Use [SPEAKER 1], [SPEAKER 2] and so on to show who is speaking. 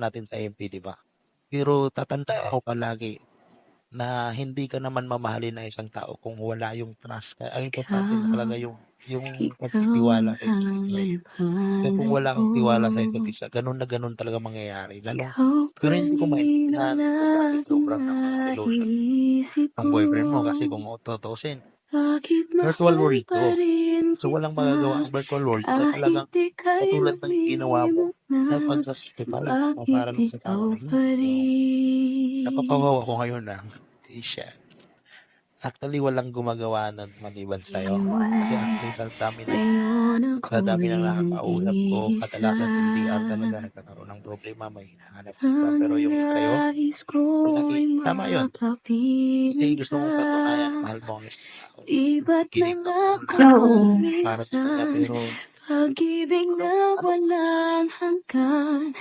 [SPEAKER 1] natin sa MP, 'di ba? Pero tatandaan ko palagi na hindi ka naman mamahalin ng isang tao kung wala yung trust. Ang importante
[SPEAKER 2] Ikaw,
[SPEAKER 1] talaga yung yung pagtitiwala sa isa't isa, kung wala kang tiwala sa isa't isa, gano'n na gano'n talaga mangyayari. Lalo pero hindi ko maintindihan kung sobrang
[SPEAKER 2] naiisip
[SPEAKER 1] ang boyfriend mo kasi kung tutuusin,
[SPEAKER 2] Bakit
[SPEAKER 1] virtual world 'to. So, walang magagawa ang virtual world
[SPEAKER 2] kahit
[SPEAKER 1] talagang katulad ng ginawa mo na
[SPEAKER 2] lumimot na.
[SPEAKER 1] pagsasacrifice na
[SPEAKER 2] Bakit
[SPEAKER 1] para lang sa
[SPEAKER 2] ikaw
[SPEAKER 1] tao na yun.
[SPEAKER 2] pa
[SPEAKER 1] So,
[SPEAKER 2] rin?
[SPEAKER 1] napapawaw ako ngayon na hindi siya actually walang gumagawa nun maliban sa'yo. Kasi actually sa dami ng
[SPEAKER 2] Ngayon
[SPEAKER 1] sa dami ng
[SPEAKER 2] ako'y
[SPEAKER 1] nakakausap ko, kadalasan sa CR talaga nagkakaroon ng problema, may hinahanap iba. Pero
[SPEAKER 2] Ang
[SPEAKER 1] yung sa'yo,
[SPEAKER 2] nais ko'y
[SPEAKER 1] pinaki tama yun.
[SPEAKER 2] Makapiling
[SPEAKER 1] gusto mong patunayan, mahal mo ang isang tao.
[SPEAKER 2] Di ba't
[SPEAKER 1] Kinig ka
[SPEAKER 2] nangako
[SPEAKER 1] muna
[SPEAKER 2] ko
[SPEAKER 3] Oo.
[SPEAKER 1] para sa kanya, pero
[SPEAKER 2] Pag-ibig na walang hanggan